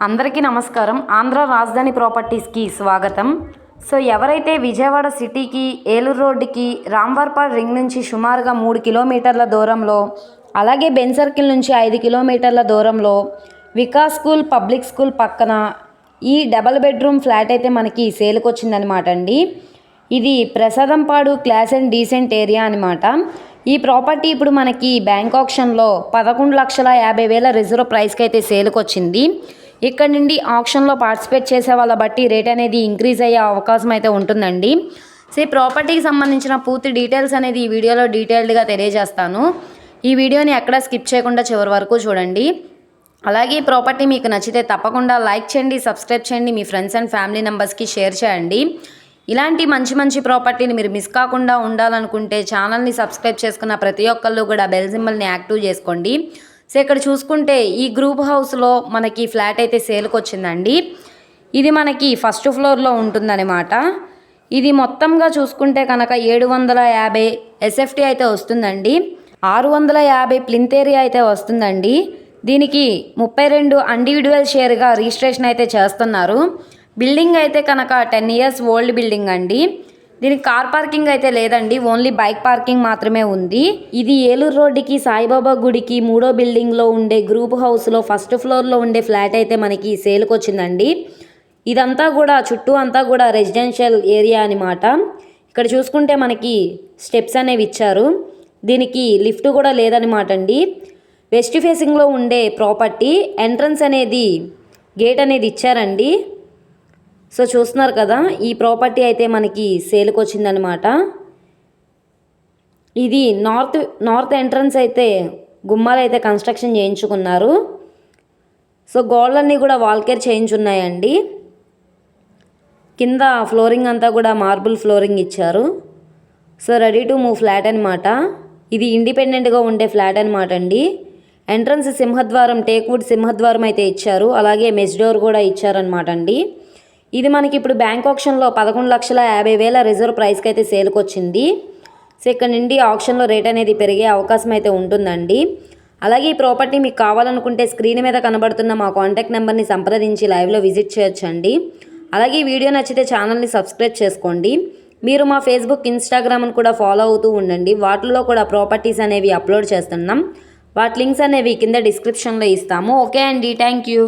అందరికీ నమస్కారం. ఆంధ్ర రాజధాని ప్రాపర్టీస్కి స్వాగతం. సో ఎవరైతే విజయవాడ సిటీకి ఏలూరు రోడ్డుకి రాంవర్పాడ్ రింగ్ నుంచి సుమారుగా మూడు కిలోమీటర్ల దూరంలో అలాగే బెన్ సర్కిల్ నుంచి ఐదు కిలోమీటర్ల దూరంలో వికాస్ స్కూల్ పబ్లిక్ స్కూల్ పక్కన ఈ డబల్ బెడ్రూమ్ ఫ్లాట్ అయితే మనకి సేల్కి వచ్చిందనమాట అండి. ఇది Prasadampadu class and decent area అనమాట ఈ ప్రాపర్టీ ఇప్పుడు మనకి బ్యాంక్ ఆప్షన్లో పదకొండు లక్షల యాభై వేల రిజర్వ్ ప్రైస్కి అయితే సేల్కి వచ్చింది ఇక్కడ నుండి ఆప్షన్లో పార్టిసిపేట్ చేసే వాళ్ళ బట్టి రేట్ అనేది ఇంక్రీజ్ అయ్యే అవకాశం అయితే ఉంటుందండి. సో ఈ ప్రాపర్టీకి సంబంధించిన పూర్తి డీటెయిల్స్ అనేది ఈ వీడియోలో డీటెయిల్డ్గా తెలియజేస్తాను. ఈ వీడియోని ఎక్కడా స్కిప్ చేయకుండా చివరి వరకు చూడండి. అలాగే ఈ ప్రాపర్టీ మీకు నచ్చితే తప్పకుండా లైక్ చేయండి సబ్స్క్రైబ్ చేయండి మీ ఫ్రెండ్స్ అండ్ ఫ్యామిలీ మెంబర్స్కి షేర్ చేయండి. ఇలాంటి మంచి మంచి ప్రాపర్టీని మీరు మిస్ కాకుండా ఉండాలనుకుంటే ఛానల్ని సబ్స్క్రైబ్ చేసుకున్న ప్రతి ఒక్కళ్ళు కూడా బెల్ సింబల్ని యాక్టివ్ చేసుకోండి. సో ఇక్కడ చూసుకుంటే ఈ గ్రూప్ హౌస్లో మనకి ఫ్లాట్ అయితే సేల్కి వచ్చిందండి ఇది మనకి ఫస్ట్ ఫ్లోర్లో ఉంటుందన్నమాట. ఇది మొత్తంగా చూసుకుంటే కనుక ఏడు వందల యాభై ఎస్ఎఫ్టీ అయితే వస్తుందండి. ఆరు వందల యాభై ప్లింత్ ఏరియా అయితే వస్తుందండి. దీనికి ముప్పై రెండు ఇండివిజువల్ షేర్గా రిజిస్ట్రేషన్ అయితే చేస్తున్నారు. బిల్డింగ్ అయితే కనుక టెన్ ఇయర్స్ ఓల్డ్ బిల్డింగ్ అండి. దీనికి కార్ పార్కింగ్ అయితే లేదండి ఓన్లీ బైక్ పార్కింగ్ మాత్రమే ఉంది. ఇది ఏలూరు రోడ్డుకి సాయిబాబా గుడికి మూడో బిల్డింగ్లో ఉండే గ్రూప్ హౌస్లో ఫస్ట్ ఫ్లోర్లో ఉండే ఫ్లాట్ అయితే మనకి సేల్కి వచ్చిందండి. ఇదంతా కూడా చుట్టూ అంతా కూడా రెసిడెన్షియల్ ఏరియా అనమాట ఇక్కడ చూసుకుంటే మనకి స్టెప్స్ అనేవి ఇచ్చారు. దీనికి లిఫ్ట్ కూడా లేదనమాట అండి. వెస్ట్ ఫేసింగ్లో ఉండే ప్రాపర్టీ ఎంట్రన్స్ అనేది గేట్ అనేది ఇచ్చారండి. సో చూస్తున్నారు కదా ఈ ప్రాపర్టీ అయితే మనకి సేల్కి వచ్చిందనమాట ఇది నార్త్ నార్త్ ఎంట్రన్స్ అయితే గుమ్మాలు అయితే కన్స్ట్రక్షన్ చేయించుకున్నారు. సో గోడలన్నీ కూడా వాల్కేర్ చేయించున్నాయండి కింద ఫ్లోరింగ్ అంతా కూడా మార్బుల్ ఫ్లోరింగ్ ఇచ్చారు. So ready to move flat అనమాట ఇది ఇండిపెండెంట్గా ఉండే ఫ్లాట్ అనమాట అండి. ఎంట్రన్స్ సింహద్వారం టేక్వుడ్ సింహద్వారం అయితే ఇచ్చారు. అలాగే మెస్ డోర్ కూడా ఇచ్చారనమాట అండి. ఇది మనకి ఇప్పుడు బ్యాంక్ ఆప్షన్లో పదకొండు లక్షల యాభై వేల రిజర్వ్ ప్రైస్కి అయితే సేల్కి వచ్చింది సో ఇక్కడ నుండి ఆప్షన్లో రేట్ అనేది పెరిగే అవకాశం అయితే ఉంటుందండి. అలాగే ఈ ప్రాపర్టీ మీకు కావాలనుకుంటే స్క్రీన్ మీద కనబడుతున్న మా కాంటాక్ట్ నెంబర్ని సంప్రదించి లైవ్లో విజిట్ చేయొచ్చండి. అలాగే ఈ వీడియో నచ్చితే ఛానల్ని సబ్స్క్రైబ్ చేసుకోండి. మీరు మా ఫేస్బుక్ ఇన్స్టాగ్రామ్ను కూడా ఫాలో అవుతూ ఉండండి. వాటిల్లో కూడా ప్రాపర్టీస్ అనేవి అప్లోడ్ చేస్తున్నాం. వాటి లింక్స్ అనేవి కింద డిస్క్రిప్షన్లో ఇస్తాము. ఓకే అండి. Thank you.